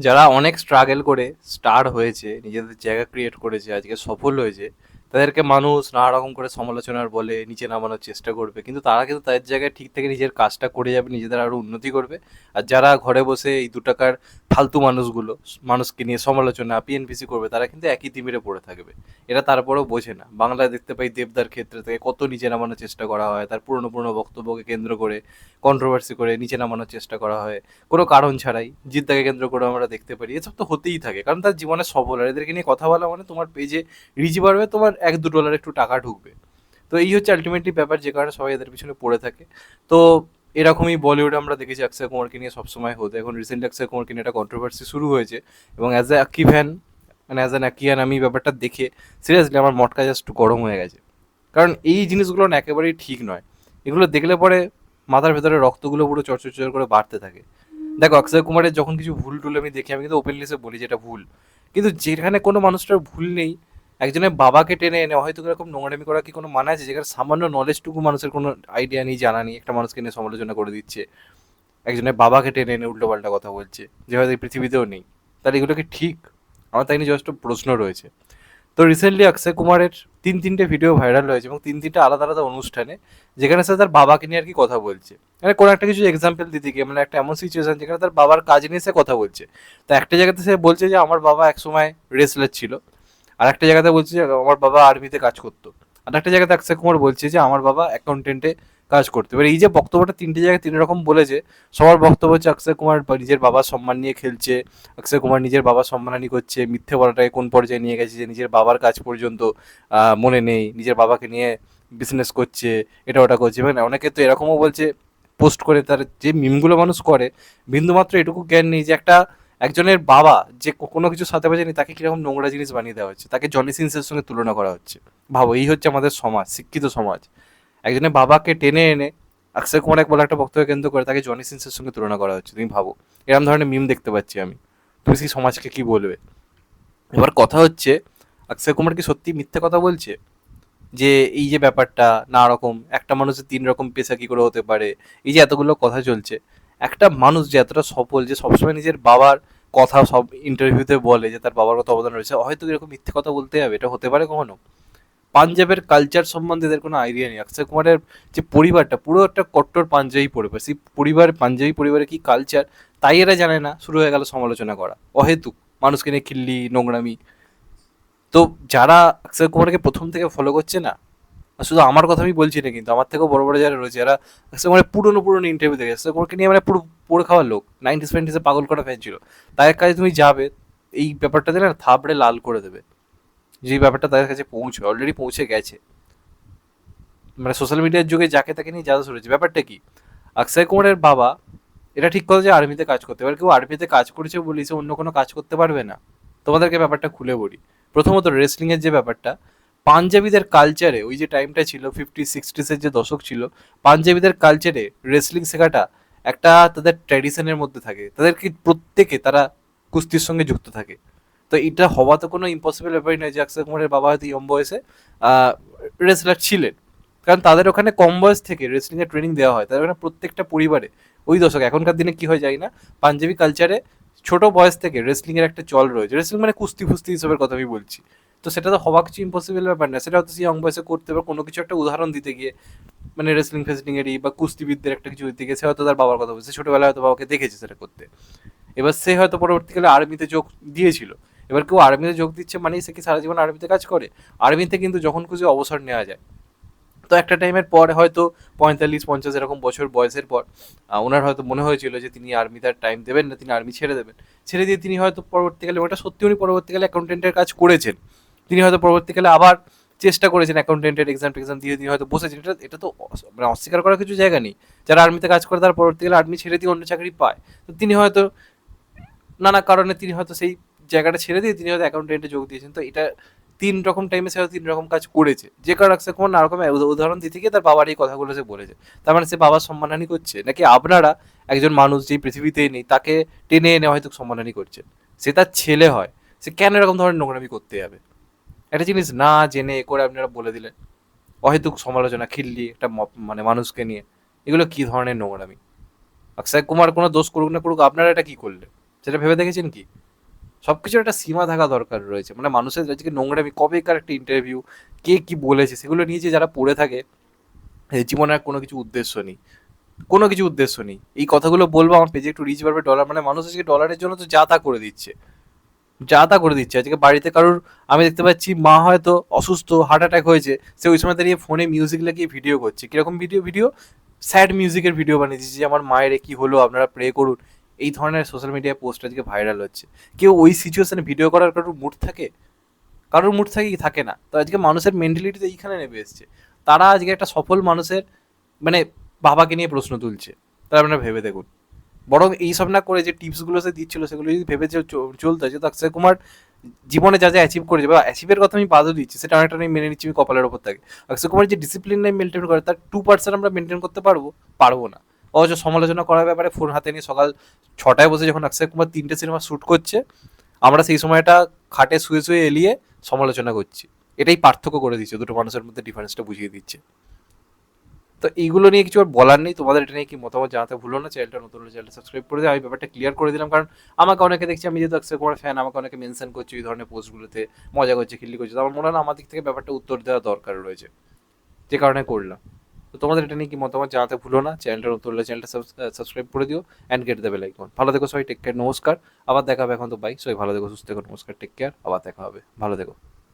যারা অনেক স্ট্রাগল করে স্টার হয়েছে নিজেদের জায়গা ক্রিয়েট করেছে আজকে সফল হয়েছে তাদেরকে মানুষ নানা রকম করে সমালোচনার বলে, নিচে নামানোর চেষ্টা করবে। কিন্তু তারা কিন্তু তাদের জায়গায় ঠিক থেকে নিজের কাজটা করে যাবে, নিজেদের আরও উন্নতি করবে। আর যারা ঘরে বসে এই দু টাকার ফালতু মানুষগুলো, মানুষকে নিয়ে সমালোচনা পিএনপিসি করবে, তারা কিন্তু একই তিমিরে পড়ে থাকবে। এরা তারপরেও বোঝে না। বাংলায় দেখতে পাই দেবদার ক্ষেত্রে থেকে কত নিচে নামানোর চেষ্টা করা হয়, তার পুরনো পুরনো বক্তব্যকে কেন্দ্র করে কন্ট্রোভার্সি করে নিচে নামানোর চেষ্টা করা হয়। কোনো কারণ ছাড়াই জিদ্দাকে কেন্দ্র করে আমরা দেখতে পারি। এসব তো হতেই থাকে। কারণ তার জীবনে সফল। আর এদেরকে নিয়ে কথা বলা মানে তোমার পেজে রিচ বাড়বে, তোমার এক দু ডলার একটু টাকা ঢুকবে। তো এই হচ্ছে আলটিমেটলি ব্যাপার, যে কারণে সবাই এদের পিছনে পড়ে থাকে। তো এরকমই বলিউডে আমরা দেখেছি অক্ষয় কুমারকে নিয়ে সবসময় হতো। এখন রিসেন্টলি অক্ষয় কুমারকে নিয়ে একটা কন্ট্রোভার্সি শুরু হয়েছে এবং অ্যাজ এ আকি ফ্যান মানে অ্যাজ অ্যান আকিয়ান আমি ব্যাপারটা দেখে সিরিয়াসলি আমার মটকা জাস্ট গরম হয়ে গেছে। কারণ এই জিনিসগুলো না একেবারেই ঠিক নয়। এগুলো দেখলে পরে মাথার ভেতরে রক্তগুলো পুরো চরচর করে বাড়তে থাকে। দেখো, অক্ষয় কুমারের যখন কিছু ভুল টুল আমি দেখি, আমি কিন্তু ওপেনলি সে বলি যেটা ভুল। কিন্তু যেখানে কোনো মানুষটার ভুল নেই একজনের বাবাকে টেনে এনে হয়তো এরকম নোংরামি করা কি কোনো মানে আছে? যেখানে সামান্য নলেজটুকু মানুষের কোনো আইডিয়া নেই, জানা নেই, একটা মানুষকে নিয়ে সমালোচনা করে দিচ্ছে। একজনের বাবাকে টেনে এনে উল্টোপাল্টা কথা বলছে, যে হয়তো এই পৃথিবীতেও নেই। তাহলে এগুলো কি ঠিক? আমার তাই নিয়ে যথেষ্ট প্রশ্ন রয়েছে। তো রিসেন্টলি অক্ষয় কুমারের তিন তিনটে ভিডিও ভাইরাল হয়েছে এবং তিন তিনটে আলাদা আলাদা অনুষ্ঠানে যেখানে সে তার বাবাকে নিয়ে আর কি কথা বলছে। মানে কোনো একটা কিছু এক্সাম্পল দিতে গিয়ে মানে একটা এমন সিচুয়েশন যেখানে তার বাবার কাজ নিয়ে সে কথা বলছে। তো একটা জায়গাতে সে বলছে যে, আমার বাবা একসময় রেসলার ছিল। আর একটা জায়গাতে বলছে যে, আমার বাবা আর্মিতে কাজ করতো। আর একটা জায়গাতে অক্ষয় কুমার বলছে যে, আমার বাবা অ্যাকাউন্টেন্টে কাজ করতে। এবার এই যে বক্তব্যটা তিনটে জায়গায় তিন রকম বলেছে, সবার বক্তব্য হচ্ছে অক্ষয় কুমার নিজের বাবার সম্মান নিয়ে খেলছে, অক্ষয় কুমার নিজের বাবার সম্মানহানি করছে, মিথ্যে বলাটাকে কোন পর্যায়ে নিয়ে গেছে যে, নিজের বাবার কাজ পর্যন্ত মনে নেই, নিজের বাবাকে নিয়ে বিজনেস করছে, এটা ওটা করছে। মানে অনেকে তো এরকমও বলছে পোস্ট করে তার যে মিমগুলো মানুষ করে, বিন্দুমাত্র এটুকু জ্ঞান নেই যে, একটা একজনের বাবা যে কোনো কিছু সাথে বাজেনি তাকে কীরকম নোংরা জিনিস বানিয়ে দেওয়া হচ্ছে? তাকে জনি সিন্সের সঙ্গে তুলনা করা হচ্ছে। ভাবো, এই হচ্ছে আমাদের সমাজ, শিক্ষিত সমাজ। একজনের বাবাকে টেনে এনে অক্ষয় কুমার এক বলে একটা বক্তব্য কেন্দ্র করে তাকে জনি সিন্সের সঙ্গে তুলনা করা হচ্ছে। তুমি ভাবো এরকম ধরনের মিম দেখতে পাচ্ছি আমি। তুমি সেই সমাজকে কি বলবে? এবার কথা হচ্ছে, অক্ষয় কুমার কি সত্যি মিথ্যে কথা বলছে? যে এই যে ব্যাপারটা, না রকম, একটা মানুষের তিন রকম পেশা কি করে হতে পারে? এই যে এতগুলো কথা চলছে, একটা মানুষ যে এতটা সফল, যে সবসময় নিজের বাবার কথা সব ইন্টারভিউতে বলে যে তার বাবার কথা অবদান রয়েছে। হয়তো এরকম মিথ্যে কথা বলতে হবে, এটা হতে পারে কখনো? পাঞ্জাবের কালচার সম্বন্ধে এদের কোনো আইডিয়া নেই। অক্ষয় কুমারের যে পরিবারটা, পুরো একটা কট্টর পাঞ্জাবি পরিবার। সেই পরিবার, পাঞ্জাবি পরিবারের কি কালচার তাই এরা জানে না। শুরু হয়ে গেল সমালোচনা করা। অহেতুক। মানুষকে নিয়ে খিল্লি, নোংরামি। তো যারা অক্ষয় কুমারকে প্রথম থেকে ফলো করছে না শুধু আমার কথা আমি বলছি না কিন্তু, আমার থেকেও বড় বড় যারা রয়েছে, যারা কুমারের পুরনো পুরনো ইন্টারভিউ দেখে অক্ষয় কুমারকে নিয়ে মানে পুরো পড়ে খাওয়ার লোক। নাইনটিস ফ্যান্টিসে পাগল করা ফ্যান ছিল। তাদের কাছে তুমি যাবে, এই ব্যাপারটাতে না থাবড়ে লাল করে দেবে। যে ব্যাপারটা তাদের কাছে পৌঁছে অলরেডি পৌঁছে গেছে। মানে সোশ্যাল মিডিয়ার যুগে যাকে তাকে নিয়ে যাওয়া শুরু ব্যাপারটা কি? অক্ষয় কুমারের বাবা, এটা ঠিক কথা যে আর্মিতে কাজ করতে এবার কেউ আর্মিতে কাজ করেছে বলি সে অন্য কোনো কাজ করতে পারবে না। তোমাদেরকে ব্যাপারটা খুলে বলি। প্রথমত রেসলিংয়ের যে ব্যাপারটা পাঞ্জাবিদের কালচারে ওই যে টাইমটা ছিল ফিফটি সিক্সটিসের যে দশক ছিল, পাঞ্জাবিদের কালচারে রেসলিং শেখাটা একটা তাদের ট্র্যাডিশনের মধ্যে থাকে। তাদেরকে প্রত্যেকে, তারা কুস্তির সঙ্গে যুক্ত থাকে। তো এটা হওয়া তো কোনো ইম্পসিবল ব্যাপারই নয় যে অক্ষয় কুমারের বাবা হয়তো ইয়ং বয়সে রেসলার ছিলেন। কারণ তাদের ওখানে কম বয়স থেকে রেসলিংয়ের ট্রেনিং দেওয়া হয়। তাদের ওখানে প্রত্যেকটা পরিবারে, ওই দশক, এখনকার দিনে কি হয় যায় না, পাঞ্জাবি কালচারে ছোট বয়স থেকে রেসলিংয়ের একটা চল রয়েছে। রেসলিং মানে কুস্তি ফুস্তি হিসেবের কথা আমি বলছি। তো সেটা তো হওয়া কিছু ইম্পসিবল ব্যাপার না। সেটা হয়তো সে ইয়ং বয়সে করতে পারে কোনো কিছু একটা উদাহরণ দিতে গিয়ে মানে রেসলিং ফেসলিংয়েরই বা কুস্তিবিদদের একটা কিছু দিতে গিয়ে সে হয়তো তার বাবার কথা বলছে। ছোটবেলায় হয়তো বাবাকে দেখেছে সেটা করতে। এবার সে হয়তো পরবর্তীকালে আর্মিতে যোগ দিয়েছিল। এবার কেউ আর্মিতে যোগ দিচ্ছে মানেই সে কি সারা জীবন আর্মিতে কাজ করে? আর্মিতে কিন্তু যখন খুশি অবসর নেওয়া যায়। তো একটা টাইমের পরে হয়তো পঁয়তাল্লিশ, পঞ্চাশ এরকম বছর বয়সের পর ওনার হয়তো মনে হয়েছিল যে তিনি আর্মিতে আর টাইম দেবেন না, তিনি আর্মি ছেড়ে দেবেন। ছেড়ে দিয়ে তিনি হয়তো পরবর্তীকালে, ওটা সত্যি উনি পরবর্তীকালে অ্যাকাউন্টেন্টের কাজ করেছেন। তিনি হয়তো পরবর্তীকালে আবার চেষ্টা করেছেন অ্যাকাউন্টেন্টের এক্সাম টেক্সাম দিয়ে তিনি হয়তো বসেছেন। এটা এটা তো মানে অস্বীকার করার কিছু জায়গা নেই। যারা আর্মিতে কাজ করে, তারা পরবর্তীকালে আর্মি ছেড়ে দিয়ে অন্য চাকরি পায়। তো তিনি হয়তো নানা কারণে তিনি হয়তো সেই জায়গাটা ছেড়ে দিয়ে তিনি হয়তো অ্যাকাউন্টেন্টে যোগ দিয়েছেন। তো এটা তিন রকম টাইমে সে তিন রকম কাজ করেছে। যে কারণ অক্ষয় কুমার নানা রকম উদাহরণ দিতে গিয়ে তার বাবার এই কথাগুলো সে বলেছে। তার মানে সে বাবার সম্মানহানি করছে, নাকি আপনারা একজন মানুষ যেই পৃথিবীতেই নেই, তাকে টেনে এনে হয়তো সম্মানহানি করছে সে তার ছেলে হয়, সে কেন এরকম ধরনের নোংরামি করতে যাবে? একটা জিনিস না জেনে এ করে আপনারা বলে দিলেন। অহেতুক সমালোচনা, খিল্লি, একটা মানে মানুষকে নিয়ে। এগুলো কি ধরনের নোংরামি? অক্ষয় কুমার কোনো দোষ করুক না করুক, আপনারা এটা কি করলেন? সেটা ভেবে দেখেছেন কি? সব কিছুর একটা সীমা থাকা দরকার রয়েছে। মানে মানুষের আজকে নোংরামি কবেকার একটা ইন্টারভিউ কে কি বলেছে, সেগুলো নিয়ে যে যারা পড়ে থাকে জীবনে আর কোনো কিছু উদ্দেশ্য নেই। কোনো কিছু উদ্দেশ্য নেই। এই কথাগুলো বলব, আমার পেজে একটু রিচ বাড়বে ডলার মানে মানুষ আজকে ডলারের জন্য তো যা তা করে দিচ্ছে। যা তা করে দিচ্ছে। আজকে বাড়িতে কারোর, আমি দেখতে পাচ্ছি মা হয়তো অসুস্থ হার্ট অ্যাটাক হয়েছে, সে ওই সময় দাঁড়িয়ে ফোনে মিউজিক লাগিয়ে ভিডিও করছে। কীরকম ভিডিও ভিডিও স্যাড মিউজিকের ভিডিও বানিয়ে দিচ্ছে যে, আমার মায়ের কি হলো? আপনারা প্রে করুন। এই ধরনের সোশ্যাল মিডিয়ায় পোস্ট আজকে ভাইরাল হচ্ছে। কেউ ওই সিচুয়েশনে ভিডিও করার কারোর মুড থাকে? কারোর মুড থাকে থাকে না। তো আজকে মানুষের মেন্টালিটি তো এইখানে নেমে এসছে। তারা আজকে একটা সফল মানুষের মানে বাবাকে নিয়ে প্রশ্ন তুলছে। তারা আপনারা ভেবে দেখুন। বরং এইসব না করে যে টিপসগুলো সে দিচ্ছিল, সেগুলো যদি ভেবে চলতো যে অক্ষয় কুমার জীবনে যা যা অ্যাচিভ করেছে, বা অ্যাচিভের কথা আমি বাদও দিচ্ছি, সেটা অনেকটা আমি মেনে নিচ্ছি, আমি কপালের ওপর থাকে। অক্ষয় কুমার যে ডিসিপ্লিন মেনটেন করে, তার টু পার্সেন্ট আমরা মেনটেন করতে পারব? পারব না। অথচ সমালোচনা করার ব্যাপারে ফোন হাতে নিয়ে সকাল ছটায় বসে যখন অক্ষয় কুমার তিনটে সিনেমা শ্যুট করছে, আমরা সেই সময়টা খাটে শুয়ে শুয়ে এলিয়ে সমালোচনা করছি। এটাই পার্থক্য করে দিচ্ছে, দুটো মানুষের মধ্যে ডিফারেন্সটা বুঝিয়ে দিচ্ছে। তো এইগুলো নিয়ে কিছু আর বলার নেই, তোমাদের এটা নিয়ে কি মতামত জানাতে ভুলো না, চ্যানেলটা নতুন চ্যানেলটা সাবস্ক্রাইব করে দিও। আমি ব্যাপারটা ক্লিয়ার করে দিলাম, কারণ আমাকে অনেকে দেখছি, আমি যেহেতু অক্ষয় কুমার ফ্যান আমাকে অনেকে মেনশন করছে এই ধরনের পোস্টগুলোতে মজা করছে, খিল্লি করছে। তো আমার মনে হয় আমার দিক থেকে ব্যাপারটা উত্তর দেওয়া দরকার রয়েছে, যে কারণে করলাম। তো তোমাদের এটা নিয়ে কি মতামত জানাতে ভুলো না? চ্যানেলটা নতুন হলে চ্যানেলটা সাবস্ক্রাইব করে দিও অ্যান্ড গেট দেবে লাইক ভালো দেখো সবাই টেক কেয়ার নমস্কার। আবার দেখা হবে এখন তো বাই সবাই ভালো দেখো সুস্থ দেখো নমস্কার টেক কেয়ার আবার দেখা হবে। ভালো দেখো